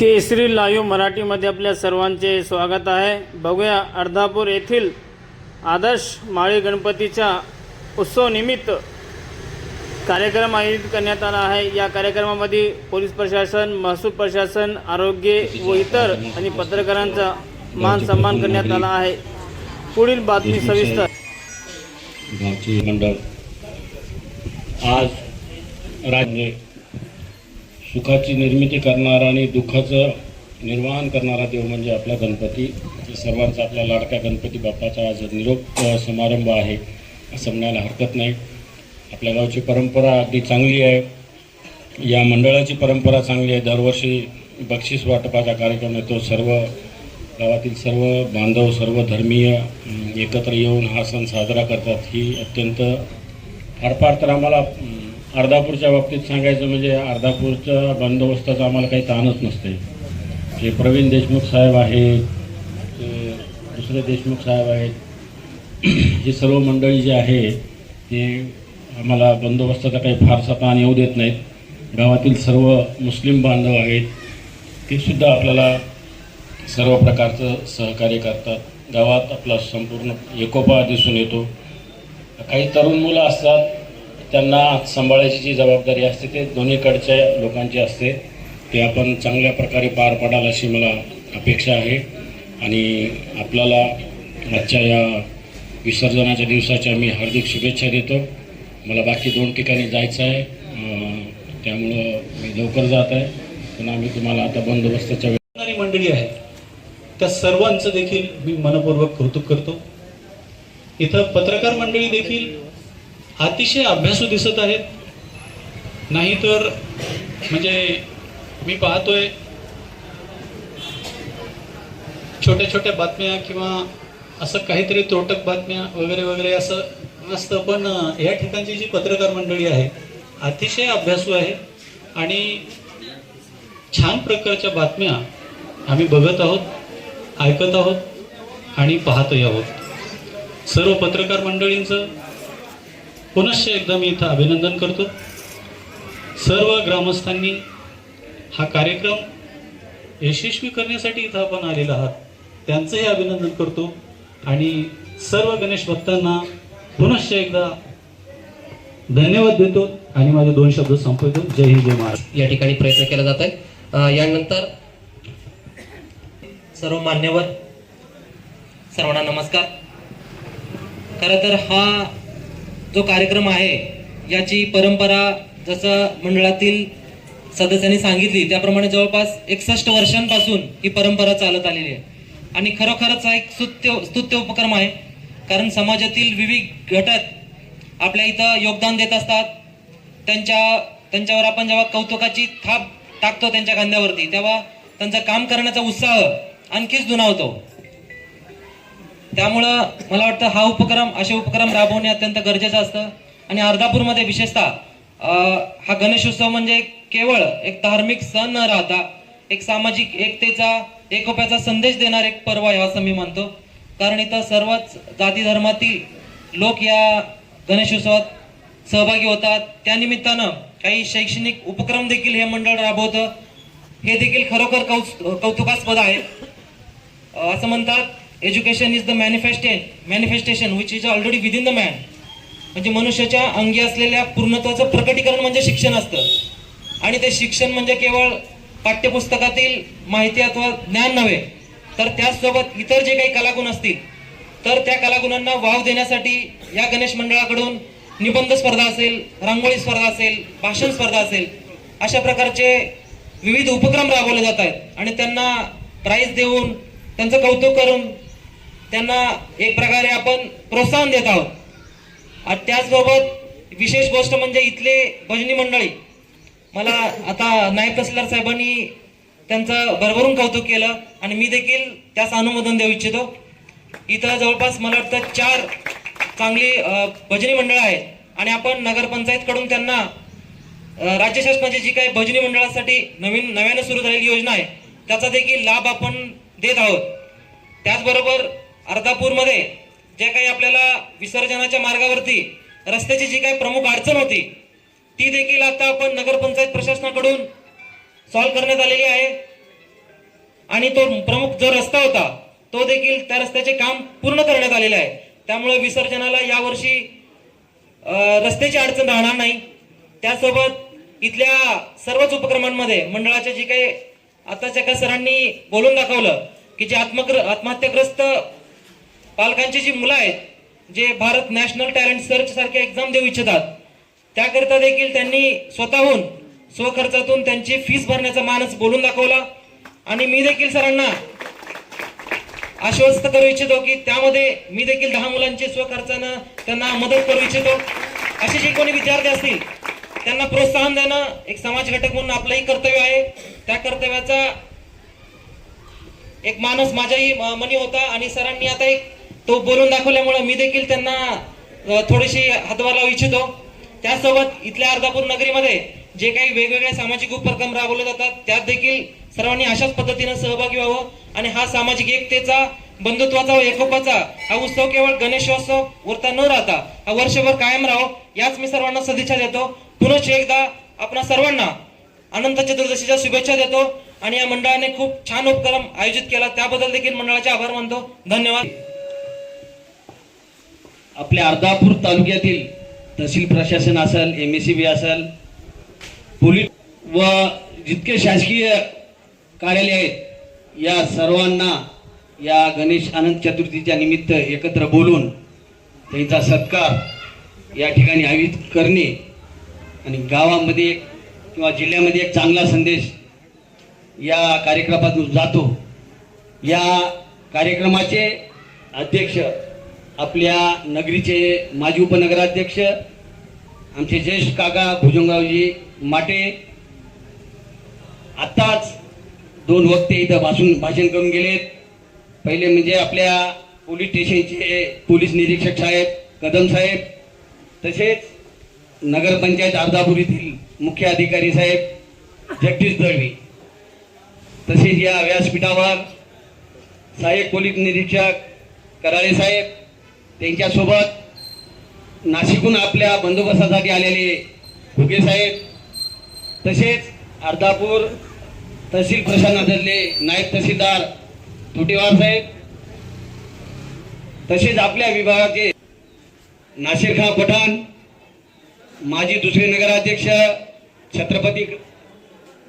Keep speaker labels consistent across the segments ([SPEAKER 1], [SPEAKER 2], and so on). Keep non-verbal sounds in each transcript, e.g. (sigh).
[SPEAKER 1] केसरी live मराठीमध्ये आपल्या सर्वांचे स्वागत आहे. बघूया अर्धापूर येथील आदर्श माळी गणपतीच्या उत्सवनिमित्त कार्यक्रम आयोजित करण्यात आला आहे. या कार्यक्रमामध्ये पोलीस प्रशासन महसूल प्रशासन आरोग्य व इतर आणि पत्रकारांचा मान सन्मान करण्यात आला आहे. पुढील बातमी सविस्तर.
[SPEAKER 2] मंडळ आज राज्य सुखाची निर्मिती करणारा आणि दुःखाचं निर्वाहन करणारा देव म्हणजे आपला गणपती. सर्वांचा आपला लाडका गणपती बाप्पाचा आज निरोप समारंभ आहे असं म्हणायला हरकत नाही. आपल्या गावची परंपरा अगदी चांगली आहे. या मंडळाची परंपरा चांगली आहे. दरवर्षी बक्षीस वाटपाचा कार्यक्रम येतो. सर्व गावातील सर्व बांधव सर्व धर्मीय एकत्र येऊन हा सण साजरा करतात. ही अत्यंत फार फार तर आम्हाला अर्धापूरच्या बाबतीत सांगायचं म्हणजे अर्धापूरच्या बंदोबस्ताचा आम्हाला काही ताणच नसते जे प्रवीण देशमुख साहेब आहेत ते दुसरे देशमुख साहेब आहेत (clears throat) ही सर्व मंडळी जी आहे ते आम्हाला बंदोबस्ताचा काही फारसा ताण येऊ देत नाहीत. गावातील सर्व मुस्लिम बांधव आहेत ते सुद्धा आपल्याला सर्व प्रकारचं सहकार्य करतात. गावात आपला संपूर्ण एकोपा दिसून येतो. काही तरुण मुलं असतात त्यांना सांभाळायची जी जबाबदारी असते ते दोन्हीकडच्या लोकांची असते. ते आपण चांगल्या प्रकारे पार पाडाल अशी मला अपेक्षा आहे. आणि आपल्याला आजच्या या विसर्जनाच्या दिवसाच्या मी हार्दिक शुभेच्छा देतो. मला बाकी दोन ठिकाणी जायचं आहे. त्यामुळं मी लवकर जात आहे. पण आम्ही तुम्हाला आता बंदोबस्ताच्या
[SPEAKER 3] करणारी मंडळी आहे. त्या सर्वांचं देखील मी मनपूर्वक कौतुक करतो. इथं पत्रकार मंडळी देखील अतिशय अभ्यासू दिसत आहेत. नाहीतर म्हणजे मी पाहतोय छोट्या छोट्या बातम्या किंवा असं काहीतरी त्रोटक बातम्या वगैरे वगैरे असं असतं पण या ठिकाणची जी पत्रकार मंडळी आहे अतिशय अभ्यासू आहे आणि छान प्रकारच्या बातम्या आम्ही बघत आहोत ऐकत आहोत आणि पाहतही आहोत. सर्व पत्रकार मंडळींचं पुनश्च एकदा मी इथं अभिनंदन करतो. सर्व ग्रामस्थांनी हा कार्यक्रम यशस्वी करण्यासाठी इथं आपण आलेलो आहात. त्यांचंही अभिनंदन करतो. आणि सर्व गणेश भक्तांना पुनश्च एकदा धन्यवाद देतो आणि माझे दोन शब्द संपवतो. जय हिंद जय महाराज
[SPEAKER 4] या ठिकाणी प्रयत्न केला जात आहे यानंतर सर्व मान्यवर सर्वांना नमस्कार. खरं तर हा जो कार्यक्रम आहे याची परंपरा जसं मंडळातील सदस्यांनी सांगितली त्याप्रमाणे जवळपास एकसष्ट वर्षांपासून ही परंपरा चालत आलेली आहे. आणि खरोखरच हा एक स्तुत्य स्तुत्य उपक्रम आहे कारण समाजातील विविध घटक आपल्या इथं योगदान देत असतात. त्यांच्या त्यांच्यावर आपण जेव्हा कौतुकाची थाप टाकतो त्यांच्या खांद्यावरती तेव्हा त्यांचं काम करण्याचा उत्साह आणखीच दुणावतो. त्यामुळं मला वाटतं हा उपक्रम असे उपक्रम राबवणे अत्यंत गरजेचं असतं. आणि अर्धापूरमध्ये विशेषतः हा गणेशोत्सव म्हणजे केवळ एक धार्मिक सण न राहता एक सामाजिक एकतेचा एकोप्याचा संदेश देणारा एक पर्व आहे असं मी मानतो कारण इथं सर्वच जाती धर्मातील लोक या गणेशोत्सवात सहभागी होतात. त्यानिमित्तानं काही शैक्षणिक उपक्रम देखील हे मंडळ राबवतं. हे देखील खरोखर कौतुकास्पद आहे. असं म्हणतात education is the manifest manifestation which is already within the man म्हणजे मनुष्याच्या अंगी असलेल्या पूर्णत्वाचं प्रकटीकरण म्हणजे शिक्षण असतं. आणि ते शिक्षण म्हणजे केवळ पाठ्यपुस्तकातील माहिती अथवा ज्ञान नव्हे तर त्याचसोबत इतर जे काही कलागुण असतील तर त्या कलागुणांना वाव देण्यासाठी या गणेश मंडळाकडून निबंध स्पर्धा असेल रांगोळी स्पर्धा असेल भाषण स्पर्धा असेल अशा प्रकारचे विविध उपक्रम राबवले जात आहेत. आणि त्यांना प्राईज देऊन त्यांचं कौतुक करून त्यांना एक प्रकारे आपण प्रोत्साहन देत आहोत. आणि त्याचबरोबर विशेष गोष्ट म्हणजे इथले भजनी मंडळी. मला आता नायब तहसीलदार साहेबांनी त्यांचं भरभरून कौतुक केलं आणि मी देखील त्यास अनुमोदन देऊ इच्छितो. इथं जवळपास मला वाटतं चार चांगली भजनी मंडळं आहेत. आणि आपण नगरपंचायतकडून त्यांना राज्य शासनाची जी काही भजनी मंडळासाठी नवीन नव्यानं सुरू झालेली योजना आहे त्याचा देखील लाभ आपण देत आहोत. त्याचबरोबर अर्धापूरमध्ये जे काही आपल्याला विसर्जनाच्या मार्गावरती रस्त्याची जी काही प्रमुख अडचण होती ती देखील आता आपण नगरपंचायत प्रशासनाकडून सॉल्व्ह करण्यात आलेली आहे. आणि तो प्रमुख जो रस्ता होता तो देखील त्या रस्त्याचे काम पूर्ण करण्यात आलेले आहे. त्यामुळे विसर्जनाला यावर्षी रस्त्याची अडचण राहणार नाही. त्यासोबत इथल्या सर्वच उपक्रमांमध्ये मंडळाचे जे काही आताच्या का सरांनी बोलून दाखवलं की जे आत्मग्र आत्महत्याग्रस्त पालकांची जी मुलं आहेत जे भारत नॅशनल टॅलेंट सर्च सारख्या एक्झाम देऊ इच्छितात त्याकरिता देखील त्यांनी स्वतःहून स्वखर्चातून त्यांची फीस भरण्याचा मानस बोलून दाखवला. आणि मी देखील सरांना आश्वस्त करू इच्छितो की त्यामध्ये मी देखील दहा मुलांची स्वखर्चानं त्यांना मदत करू इच्छितो. असे जे कोणी विद्यार्थी असतील त्यांना प्रोत्साहन देणं एक समाज घटक म्हणून आपलंही कर्तव्य आहे. त्या कर्तव्याचा एक मानस माझ्याही मनी होता आणि सरांनी आता एक तो बोलून दाखवल्यामुळे मी देखील त्यांना थोडीशी हातभार लावू इच्छितो. त्यासोबत इथल्या अर्धापूर नगरीमध्ये जे काही वेगवेगळे सामाजिक उपक्रम राबवले जातात त्यात देखील सर्वांनी अशाच पद्धतीनं सहभागी व्हावं. आणि हा सामाजिक एकतेचा बंधुत्वाचा व एकोपाचा हा उत्सव केवळ गणेशोत्सव उरता न राहता हा वर्षभर कायम राहो याच मी सर्वांना सदिच्छा देतो. पुनश्च एकदा आपणा सर्वांना अनंत चतुर्दशीच्या शुभेच्छा देतो. आणि या मंडळाने खूप छान उपक्रम आयोजित केला. त्याबद्दल देखील मंडळाचे आभार मानतो. धन्यवाद.
[SPEAKER 5] आपल्या अर्धापूर तालुक्यातील तहसील प्रशासन असेल एम एस सी बी असेल पोलीस व जितके शासकीय कार्यालय आहेत या सर्वांना या गणेश आनंद चतुर्थीच्या निमित्त एकत्र बोलून त्यांचा सत्कार या ठिकाणी आयोजित करणे आणि गावामध्ये एक किंवा जिल्ह्यामध्ये एक चांगला संदेश या कार्यक्रमातून जातो. या कार्यक्रमाचे अध्यक्ष आपल्या नगरीचे माजी उपनगराध्यक्ष आमचे ज्येष्ठ काका भुजंगरावजी माटे आत्ताच दोन वक्ते इथं भाषण भाषण करून गेलेत. पहिले म्हणजे आपल्या पोलीस स्टेशनचे पोलीस निरीक्षक साहेब कदम साहेब तसेच नगरपंचायत अर्धापूर येथील मुख्य अधिकारी साहेब जगदीश दळवी. तसेच या व्यासपीठावर सहाय्यक पोलीस निरीक्षक कराळे साहेब त्यांच्यासोबत नाशिकहून आपल्या बंदोबस्तासाठी आलेले घुगे साहेब तसेच अर्धापूर तहसील प्रशासनातले नायब तहसीलदार तुटेवार साहेब तसेच आपल्या विभागाचे नाशिरखा पठाण माजी दुसरे नगराध्यक्ष छत्रपती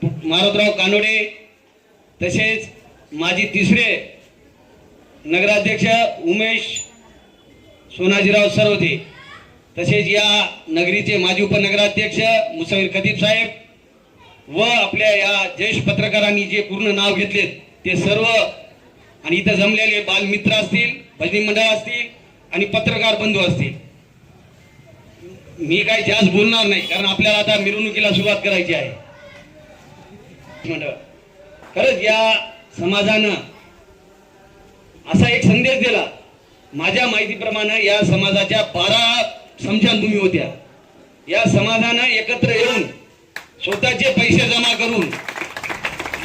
[SPEAKER 5] मारुतराव कानोडे तसेच माजी तिसरे नगराध्यक्ष उमेश सोनाजीराव सरवते तसेच या नगरीचे माजी उपनगराध्यक्ष मुसावीर खतीब साहेब व आपल्या या ज्येष्ठ पत्रकारांनी जे पूर्ण नाव घेतले ते सर्व आणि इथं जमलेले बालमित्र असतील भजनी मंडळ असतील आणि पत्रकार बंधू असतील. मी काही जास्त बोलणार नाही कारण आपल्याला आता मिरवणुकीला सुरुवात करायची आहे. मंडळ खरंच या समाजानं असा एक संदेश दिला माझ्या माहितीप्रमाणे या समाजाच्या बारा समशानभूमी होत्या. या समाजानं एकत्र येऊन स्वतःचे पैसे जमा करून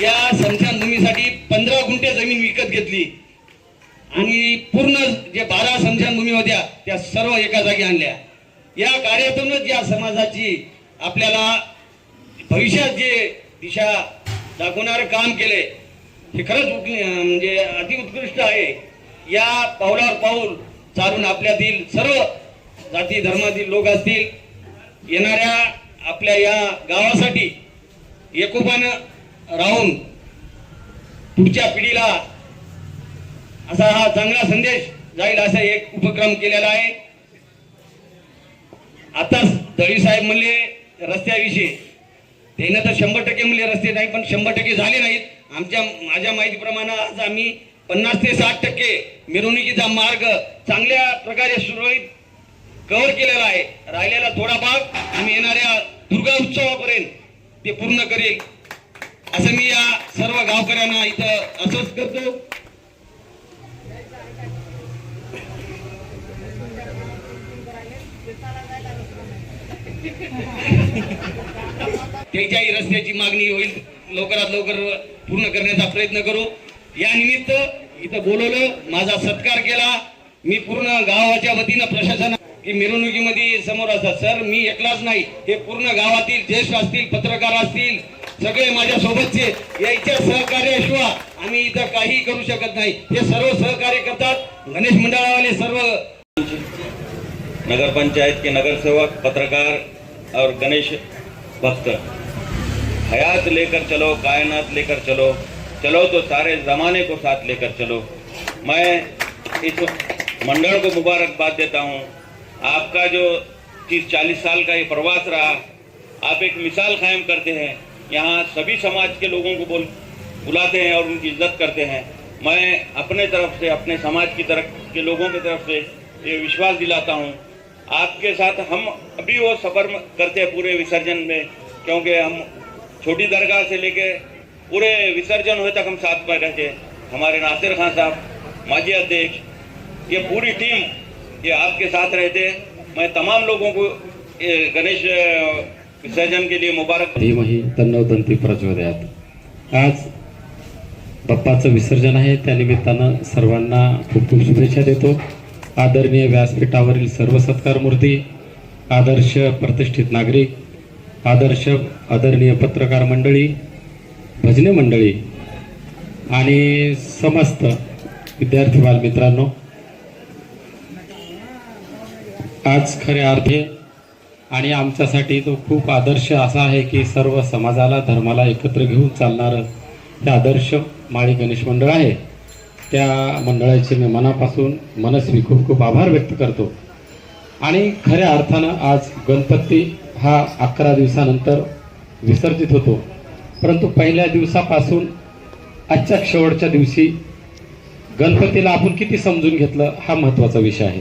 [SPEAKER 5] या समशानभूमीसाठी पंधरा गुंठे जमीन विकत घेतली. आणि पूर्ण जे बारा समशानभूमी होत्या त्या सर्व एका जागी आणल्या. या कार्यातूनच या समाजाची आपल्याला भविष्यात जे दिशा दाखवणारं काम केले हे खरंच म्हणजे अतिउत्कृष्ट आहे. या पावलावर पाऊल चालून आपल्यातील सर्व जाती धर्मातील लोक असतील येणाऱ्या आपल्या या गावासाठी एकोपानं राहून पुढच्या पिढीला असा हा चांगला संदेश जाईल असा एक उपक्रम केलेला आहे. आताच दळी साहेब म्हणले रस्त्याविषयी. त्यानं तर शंभर टक्के म्हणले रस्ते नाही पण शंभर टक्के झाले नाहीत. आमच्या माझ्या माहितीप्रमाणे आज आम्ही पन्नास ते साठ टक्के मिरवणुकीचा मार्ग चांगल्या प्रकारे सुरळीत कव्हर केलेला आहे. राहिलेला थोडा भाग आम्ही येणाऱ्या दुर्गा उत्सवापर्यंत ते पूर्ण करेल. असं मी या सर्व गावकऱ्यांना इथं असंच करतो. (laughs) त्याच्याही रस्त्याची मागणी होईल. लवकरात लवकर पूर्ण करण्याचा प्रयत्न करू. या निमित्त इथं बोलवलं माझा सत्कार केला. मी पूर्ण गावाच्या वतीनं प्रशासन की मिरवणुकीमध्ये समोर असतात. सर मी एकलाच नाही. हे पूर्ण गावातील ज्येष्ठ असतील पत्रकार असतील सगळे माझ्या सोबतचे याच्या सहकार्याशिवाय आम्ही इथं काही करू शकत नाही. हे सर्व सहकार्य करतात गणेश मंडळावाले सर्व.
[SPEAKER 6] नगरपंचायत के नगरसेवक पत्रकार और गणेश भक्त. हयात लेकर चलो कायनात लेकर चलो. चलो तो सारे ज़माने को साथ लेकर चलो। मैं इस मंडल को मुबारकबाद देता हूँ। आपका जो तीस चालीस साल का ये प्रवास रहा, आप एक मिसाल कायम करते हैं। यहाँ सभी समाज के लोगों को बोल, बुलाते हैं और उनकी इज़्ज़त करते हैं। मैं अपने तरफ़ से, अपने समाज की तरफ़, के लोगों की तरफ़ से ये विश्वास दिलाता हूँ। आपके साथ हम अभी वो सफ़र करते हैं पूरे विसर्जन में, क्योंकि हम छोटी दरगाह से लेके पूरे विसर्जन हुए तक हम साथ में रहते हमारे नासिर खान साहब माजी अध्यक्ष ये पूरी टीम ये आपके साथ रहते। मैं तमाम लोगों को ये गणेश विसर्जन के लिए मुबारक।
[SPEAKER 7] धीमही तन्नवदंती प्रचोदयात। आज बाप्पाचं विसर्जन आहे त्यानिमित्तानं सर्वांना खूप खूप शुभेच्छा देतो. आदरणीय व्यासपीठावरील सर्व सत्कार मूर्ती आदर्श प्रतिष्ठित नागरिक आदर्श आदरणीय पत्रकार मंडळी भजने मंडळी आणि समस्त विद्यार्थी बालमित्रांनो आज खऱ्या अर्थे आणि आमच्यासाठी तो खूप आदर्श असा आहे की सर्व समाजाला धर्माला एकत्र घेऊन चालणारं हे आदर्श माळी गणेश मंडळ आहे. त्या मंडळाचे मी मनापासून मनस्वी खूप खूप आभार व्यक्त करतो. आणि खऱ्या अर्थानं आज गणपती हा अकरा दिवसानंतर विसर्जित होतो. परंतु पहिल्या दिवसापासून आजच्या शेवटच्या दिवशी गणपतीला आपण किती समजून घेतलं हा महत्त्वाचा विषय आहे.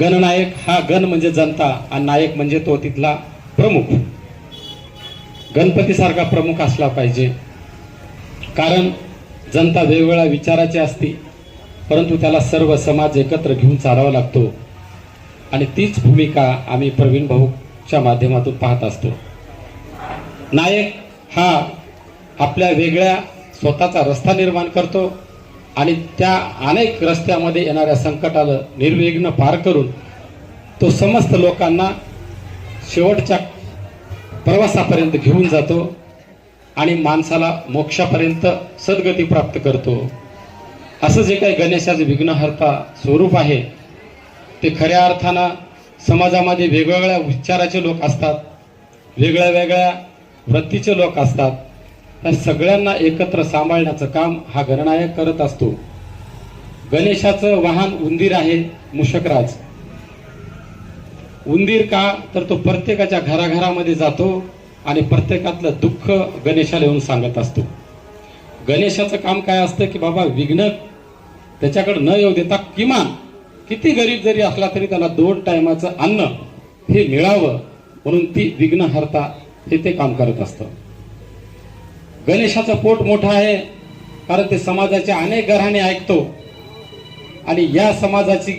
[SPEAKER 7] गणनायक हा गण म्हणजे जनता आणि नायक म्हणजे तो तिथला प्रमुख. गणपतीसारखा प्रमुख असला पाहिजे. कारण जनता वेगवेगळ्या विचाराची असती परंतु त्याला सर्व समाज एकत्र घेऊन चालावा लागतो. आणि तीच भूमिका आम्ही प्रवीण भाऊच्या माध्यमातून पाहत असतो. नायक हा आपल्या वेगळ्या स्वतःचा रस्ता निर्माण करतो आणि त्या अनेक रस्त्यामध्ये येणाऱ्या संकटाला निर्विघ्न पार करून तो समस्त लोकांना शेवटच्या प्रवासापर्यंत घेऊन जातो आणि माणसाला मोक्षापर्यंत सद्गती प्राप्त करतो. असं जे काही गणेशाचं विघ्नहर्ता स्वरूप आहे ते खऱ्या अर्थानं समाजामध्ये वेगवेगळ्या उच्चाराचे लोक असतात. वेगळ्या वेगळ्या वृत्तीचे लोक असतात. त्या सगळ्यांना एकत्र सांभाळण्याचं काम हा गणनायक करत असतो. गणेशाचं वाहन उंदीर आहे मुशकराज उंदीर का? तर तो प्रत्येकाच्या घराघरामध्ये जातो आणि प्रत्येकातलं दुःख गणेशाला येऊन सांगत असतो. गणेशाचं काम काय असतं की बाबा विघ्न त्याच्याकडे न येऊ देता किमान किती गरीब जरी असला तरी त्याला दोन टायमाचं अन्न हे मिळावं म्हणून ती विघ्नहर्ता हे ते काम करत असतं. गणेशाचं पोट मोठं आहे कारण ते समाजाच्या अनेक घराणे ऐकतो. आणि या समाजाची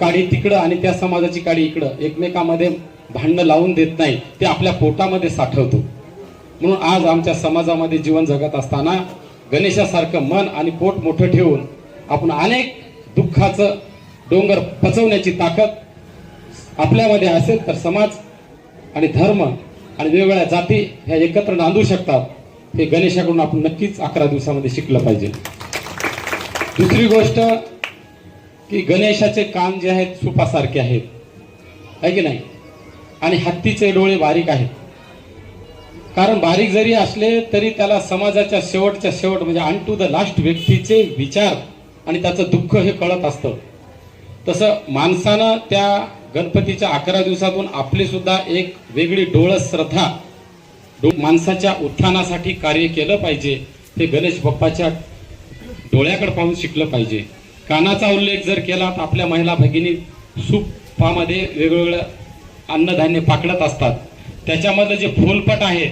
[SPEAKER 7] काडी तिकडं आणि त्या समाजाची काडी इकडं. एकमेकामध्ये भांडणं लावून देत नाही. ते आपल्या पोटामध्ये साठवतो. म्हणून आज आमच्या समाजामध्ये जीवन जगत असताना गणेशासारखं मन आणि पोट मोठं ठेवून आपण अनेक दुःखाचं डोंगर पचवण्याची ताकद आपल्यामध्ये असेल तर समाज आणि धर्म आणि वेगवेगळ्या जाती ह्या एकत्र नांदू शकतात. हे गणेशाकडून आपण नक्कीच अकरा दिवसामध्ये शिकलं पाहिजे. दुसरी गोष्ट की गणेशाचे कान जे आहेत सुपासारखे आहेत. आहे की नाही? आणि हत्तीचे डोळे बारीक आहेत. कारण बारीक जरी असले तरी त्याला समाजाच्या शेवटच्या शेवट म्हणजे अन टू द लास्ट व्यक्तीचे विचार आणि त्याचं दुःख हे कळत असतं. तसं माणसानं त्या गणपतीच्या अकरा दिवसातून आपली सुद्धा एक वेगळी डोळस श्रद्धा डो- माणसाच्या उत्थानासाठी कार्य केलं पाहिजे हे गणेश बाप्पाच्या डोळ्याकडे पाहून शिकलं पाहिजे. कानाचा उल्लेख जर केला तर आपल्या महिला भगिनी सुपामध्ये वेगवेगळं अन्नधान्य पाकडत असतात. त्याच्यामधलं जे फोलपट आहे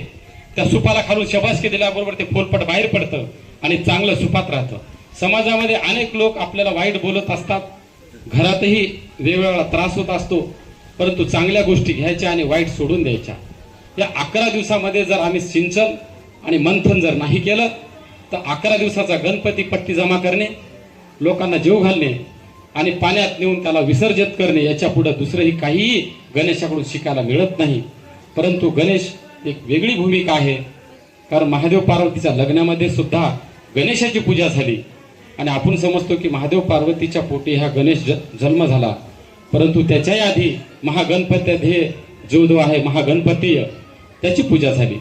[SPEAKER 7] त्या सुपाला खालून शबासकी दिल्याबरोबर ते फोलपट बाहेर पडतं आणि चांगलं सुपात राहतं. समाजामध्ये अनेक लोक आपल्याला वाईट बोलत असतात. घरातही वेगवेगळा त्रास होत असतो परंतु चांगल्या गोष्टी घ्यायच्या आणि वाईट सोडून द्यायच्या. या अकरा दिवसामध्ये जर आम्ही सिंचन आणि मंथन जर नाही केलं तर अकरा दिवसाचा गणपती पट्टी जमा करणे लोकांना जीव घालणे आणि पाण्यात नेऊन त्याला विसर्जित करणे याच्यापुढे दुसरंही काहीही गणेशाकडून शिकायला मिळत नाही. परंतु गणेश एक वेगळी भूमिका आहे. कारण महादेव पार्वतीच्या लग्नामध्ये सुद्धा गणेशाची पूजा झाली. आणि आपण समजतो की महादेव पार्वतीच्या पोटी हा गणेश ज- जन्म झाला. परंतु त्याच्याही आधी महागणपती जो जो आहे महागणपतीय त्याची पूजा झाली.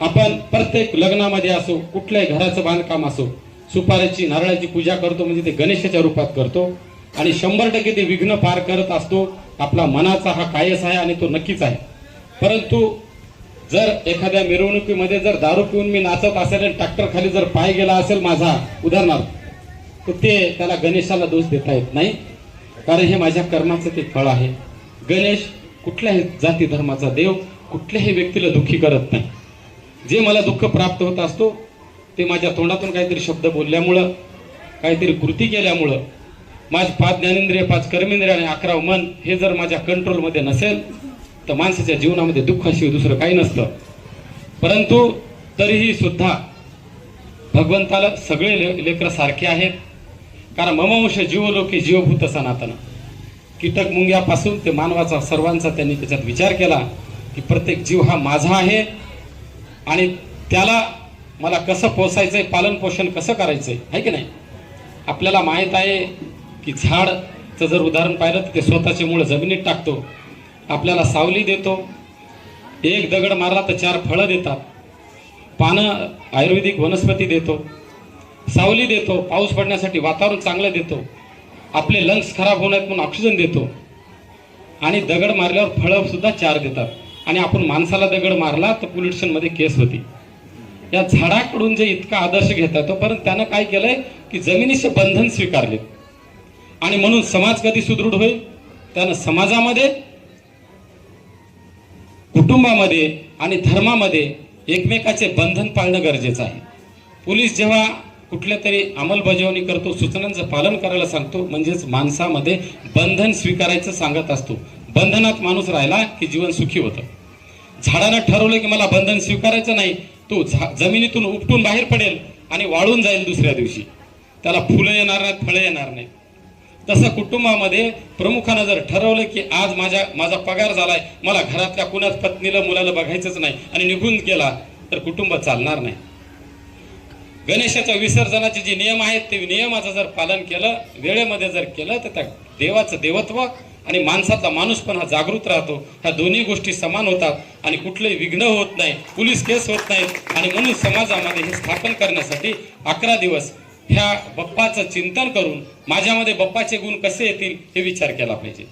[SPEAKER 7] आपण प्रत्येक लग्नामध्ये असो कुठल्याही घराचं बांधकाम असो सुपाऱ्याची नारळाची पूजा करतो म्हणजे ते गणेशाच्या रूपात करतो. आणि शंभर टक्के ते विघ्न पार करत असतो. आपला मनाचा हा कायस आहे आणि तो नक्कीच आहे. परंतु जर एखाद्या मिरवणुकीमध्ये जर दारू पिऊन मी नाचत असेल आणि ट्रॅक्टर खाली जर पाय गेला असेल माझा उदाहरणार्थ तर ते त्याला गणेशाला दोष देता येत नाही. कारण हे माझ्या कर्माचं ते फळ आहे. गणेश कुठल्याही जाती धर्माचा देव कुठल्याही व्यक्तीला दुःखी करत नाही. जे मला दुःख प्राप्त होत असतो ते माझ्या तोंडातून काहीतरी शब्द बोलल्यामुळं काहीतरी कृती केल्यामुळं माझे पाच ज्ञानेंद्रिय पाच कर्मेंद्रिय आणि अकरा मन हे जर माझ्या कंट्रोलमध्ये नसेल तर माणसाच्या जीवनामध्ये दुःखाशिवाय दुसरं काही नसतं. परंतु तरीही सुद्धा भगवंताला सगळे ले लेकरं सारखे आहेत. कारण ममवंश जीवलोके जीवभूत सनातन. कीटक मुंग्यापासून ते मानवाचा सर्वांचा त्यांनी त्याच्यात विचार केला की प्रत्येक जीव हा माझा आहे. आणि त्याला मला कसं पोसायचंय पालन पोषण कसं करायचंय आहे की नाही? आपल्याला माहीत आहे की झाडचं जर उदाहरण पाहिलं तर ते स्वतःचे मुळं जमिनीत टाकतो. आपल्याला सावली देतो. एक दगड मारला तर चार फळं देतात. पानं आयुर्वेदिक वनस्पती देतो. सावली देतो. पाऊस पडण्यासाठी वातावरण चांगलं देतो. आपले लंग्स खराब होण्यात म्हणून ऑक्सिजन देतो. आणि दगड मारल्यावर फळं सुद्धा चार देतात. आणि आपण माणसाला दगड मारला तर पोल्युशनमध्ये केस होती. या झाडाकडून जे इतका आदर्श घेतात तो परंतु त्यानं काय केलंय की जमिनीचे बंधन स्वीकारले. आणि म्हणून समाज कधी सुदृढ होईल? त्यानं समाजामध्ये कुटुंबामध्ये आणि धर्मामध्ये एकमेकाचे बंधन पाळणं गरजेचं आहे. पोलीस जेव्हा कुठल्या तरी अंमलबजावणी करतो सूचनांचं पालन करायला सांगतो म्हणजेच माणसामध्ये बंधन स्वीकारायचं सांगत असतो. बंधनात माणूस राहिला की जीवन सुखी होतं. झाडानं ठरवलं की मला बंधन स्वीकारायचं नाही तो झा जमिनीतून उपटून बाहेर पडेल आणि वाळून जाईल दुसऱ्या दिवशी. त्याला फुलं येणार नाहीत फळं येणार नाहीत. तसं कुटुंबामध्ये प्रमुखानं जर ठरवलं की आज माझ्या माझा पगार झालाय मला घरातल्या कुणाच पत्नीला मुलाला बघायचंच नाही आणि निघून गेला तर कुटुंब चालणार नाही. गणेशाच्या विसर्जनाचे जे नियम आहेत ते नियमाचं जर पालन केलं वेळेमध्ये जर केलं तर त्या देवाचं देवत्व आणि माणसाचा माणूस पण हा जागृत राहतो. ह्या दोन्ही गोष्टी समान होतात आणि कुठलंही विघ्न होत नाही पोलीस केस होत नाहीत आणि म्हणून समाजामध्ये हे स्थापन करण्यासाठी अकरा दिवस ह्या बप्पाचं चिंतन करून माझ्यामध्ये बप्पाचे गुण कसे येतील हे विचार केला पाहिजे.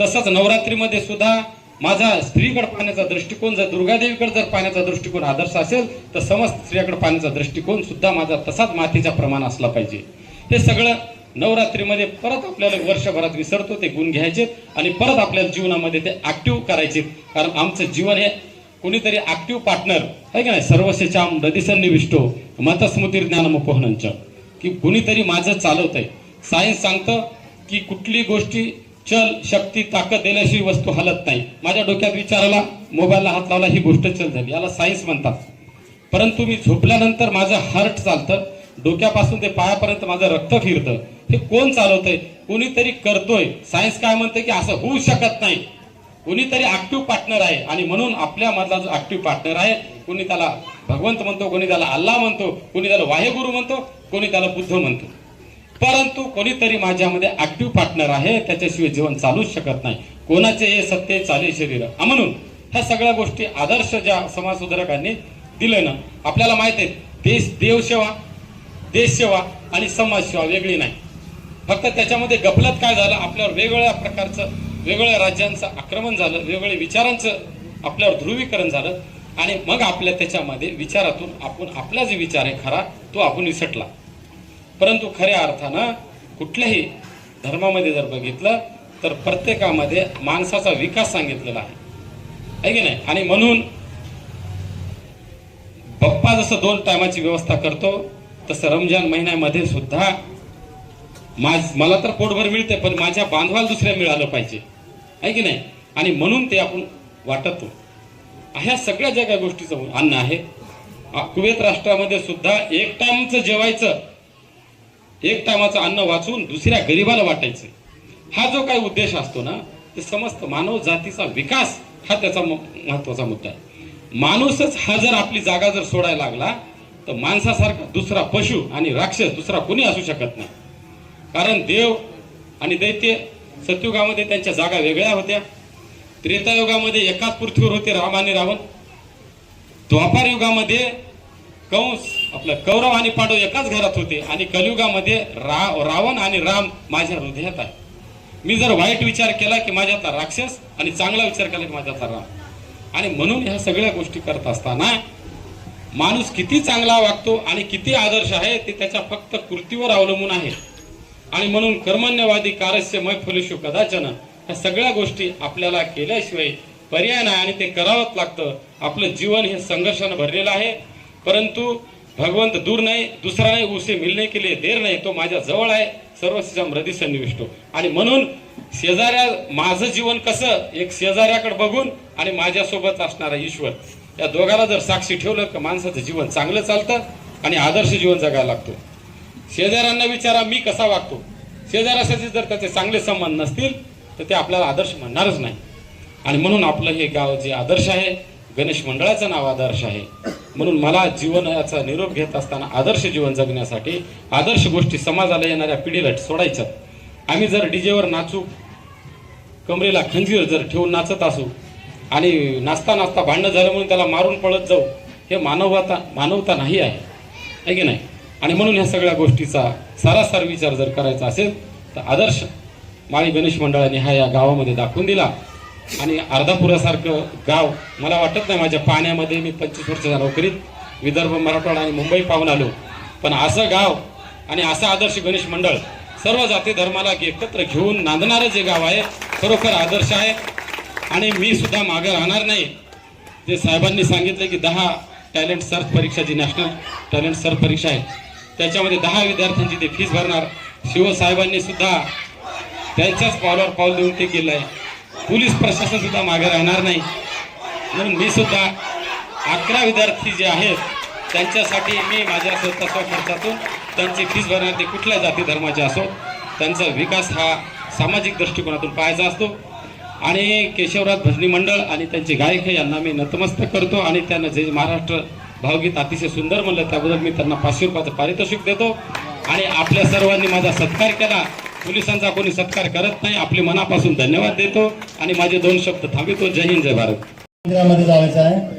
[SPEAKER 7] तसंच नवरात्रीमध्ये सुद्धा माझा स्त्रीकडे पाहण्याचा दृष्टिकोन जर दुर्गादेवीकडे जर पाहण्याचा दृष्टिकोन आदर्श असेल तर समस्त स्त्रियाकडे पाहण्याचा दृष्टिकोन सुद्धा माझा तसाच मातीचा प्रमाण असला पाहिजे. हे सगळं नवरात्रीमध्ये परत आपल्याला वर्षभरात विसरतो ते गुण घ्यायचे आणि परत आपल्या जीवनामध्ये ते ऍक्टिव्ह करायचे. कारण आमचं जीवन हे कोणीतरी ऍक्टिव्ह पार्टनर आहे की नाही? सर्वस्यचाम रदिसन्निविष्टो मतस्मृती ज्ञानमुपोहनंच की कुणीतरी माझं चालवतंय. सायन्स सांगतं की कुठली गोष्टी चल शक्ती ताकद देण्याशिवाय वस्तू हलत नाही. माझ्या डोक्यात विचाराला मोबाईलला हात लावला ही गोष्ट चल झाली. याला सायन्स म्हणतात. परंतु मी झोपल्यानंतर माझं हार्ट चालतं डोक्यापासून ते पायापर्यंत माझं रक्त फिरतं. हे कोण चालवतंय? कोणीतरी करतोय. सायन्स काय म्हणतंय की असं होऊ शकत नाही. कोणीतरी ऍक्टिव्ह पार्टनर आहे आणि म्हणून आपल्या मधला जो ऍक्टिव्ह पार्टनर आहे कोणी त्याला भगवंत म्हणतो कोणी त्याला अल्ला म्हणतो कोणी त्याला वाहेगुरु म्हणतो कोणी त्याला बुद्ध म्हणतो. परंतु कोणीतरी माझ्यामध्ये ऍक्टिव्ह पार्टनर आहे त्याच्याशिवाय जीवन चालूच शकत नाही. कोणाचे हे सत्य चाले शरीर. म्हणून ह्या सगळ्या गोष्टी आदर्श ज्या समाज सुधारकांनी दिले ना आपल्याला माहीत आहे देश देवसेवा देशसेवा आणि समाजसेवा वेगळी नाही. फक्त त्याच्यामध्ये गफलत काय झालं आपल्यावर वेगवेगळ्या प्रकारचं वेगवेगळ्या राज्यांचं आक्रमण झालं वेगवेगळ्या विचारांचं आपल्यावर ध्रुवीकरण झालं आणि मग आपल्या त्याच्यामध्ये विचारातून आपण आपला जे विचार आहे खरा तो आपण विसटला. परंतु खऱ्या अर्थानं कुठल्याही धर्मामध्ये जर बघितलं तर प्रत्येकामध्ये माणसाचा विकास सांगितलेला आहे. आहे की नाही? आणि म्हणून बप्पा जसं दोन टायमाची व्यवस्था करतो तसं रमजान महिन्यामध्ये सुद्धा माझ मला तर पोटभर मिळते पण माझ्या बांधवाला दुसऱ्या मिळालं पाहिजे. आहे की नाही? आणि म्हणून ते आपण वाटतो. ह्या सगळ्या ज्या काही गोष्टीचं अन्न आहे कुवेत राष्ट्रामध्ये सुद्धा एक टाइमचं जेवायचं एक टायमाचं अन्न वाचून दुसऱ्या गरिबाला वाटायचं. हा जो काही उद्देश असतो ना ते समस्त मानव जातीचा विकास हा त्याचा महत्त्वाचा मुद्दा आहे. माणूसच हा जर आपली जागा जर सोडायला लागला तर माणसासारखा दुसरा पशु आणि राक्षस दुसरा कोणी असू शकत नाही. कारण देव आणि दैत्य सत्युगामध्ये त्यांच्या जागा वेगळ्या होत्या. त्रेतायुगामध्ये एकाच पृथ्वीवर होते राम आणि रावण. द्वापार युगामध्ये कंस आपलं कौरव आणि पांडव एकाच घरात होते आणि कलियुगामध्ये रा रावण आणि राम माझ्या हृदयात आहे. मी जर वाईट विचार केला की माझ्यातला राक्षस आणि चांगला विचार केला की माझ्यातला राम. आणि म्हणून ह्या सगळ्या गोष्टी करत असताना माणूस किती चांगला वागतो आणि किती आदर्श आहे ते त्याच्या फक्त कृतीवर अवलंबून आहे. आणि म्हणून कर्मण्यवादी कारस्य मय कदाचन ह्या सगळ्या गोष्टी आपल्याला केल्याशिवाय पर्याय नाही आणि ते करावंच लागतं. आपलं जीवन हे संघर्षानं भरलेलं आहे. परंतु भगवंत दूर नाही दुसरा नाही उसे मिलने के लिए देर नाही तो माझ्या जवळ आहे. सर्वस्या मृदी सन्निविष्टो आणि म्हणून शेजाऱ्या माझं जीवन कसं? एक शेजाऱ्याकडे बघून आणि माझ्यासोबत असणारा ईश्वर. या दोघाला जर साक्षी ठेवलं तर माणसाचं जीवन चांगलं चालतं आणि आदर्श जीवन जगायला लागतो. शेजाऱ्यांना विचारा मी कसा वागतो? शेजाऱ्यासाठी जर त्याचे चांगले संबंध नसतील तर ते आपल्याला आदर्श म्हणणारच नाही. आणि म्हणून आपलं हे गाव जे आदर्श आहे गणेश मंडळाचं नाव आदर्श आहे. म्हणून मला जीवनाचा निरोप घेत असताना आदर्श जीवन जगण्यासाठी आदर्श गोष्टी समाजाला येणाऱ्या पिढीला सोडायच्या आम्ही जर डीजेवर नाचू कमरेला खंजीर जर ठेवून नाचत असू आणि नाचता नाचता भांडणं झालं म्हणून त्याला मारून पळत जाऊ हे मानवता मानवता नाही आहे. आहे की नाही? आणि म्हणून ह्या सगळ्या गोष्टीचा सारासार विचार जर करायचा असेल तर आदर्श माळी गणेश मंडळाने हा या गावामध्ये दाखवून दिला. आणि अर्धापुरासारखं गाव मला वाटत नाही माझ्या पाण्यामध्ये मी पंचवीस वर्षाच्या नोकरीत विदर्भ मराठवाडा आणि मुंबई पाहून आलो. पण असं गाव आणि असं आदर्श गणेश मंडळ सर्व जाती धर्माला एकत्र घेऊन नांदणारं जे गाव आहे खरोखर आदर्श आहे. आणि मी सुद्धा मागे राहणार नाही. जे साहेबांनी सांगितलं की दहा टॅलेंट सर्च परीक्षा जी नॅशनल टॅलेंट सर्च परीक्षा आहे त्याच्यामध्ये दहा विद्यार्थ्यांची ते फीस भरणार. शिवसाहेबांनी सुद्धा त्यांच्याच पावलावर पाऊल देऊन ते केलं आहे. पोलीस प्रशासन सुद्धा मागे राहणार नाही. म्हणून मी सुद्धा अकरा विद्यार्थी जे आहेत त्यांच्यासाठी मी माझ्या स्वतःच्या खर्चातून त्यांची फीस भरणार ते कुठल्या जाती धर्माचे असो त्यांचा विकास हा सामाजिक दृष्टिकोनातून पाहायचा असतो. आणि केशवराज भजनी मंडळ आणि त्यांचे गायक हे यांना मी नतमस्तक करतो आणि त्यांना जे महाराष्ट्र भावगीत अतिशय सुंदर म्हणलं त्याबद्दल मी त्यांना पाचशे रुपयाचं पारितोषिक देतो. आणि आपल्या सर्वांनी माझा सत्कार केला. पोलिसांचा कोणी सत्कार करत नाही आपले मनापासून धन्यवाद देतो आणि माझे दोन शब्द थांबितो जय हिंद जय भारत.
[SPEAKER 8] मंदिरामध्ये जायचं आहे.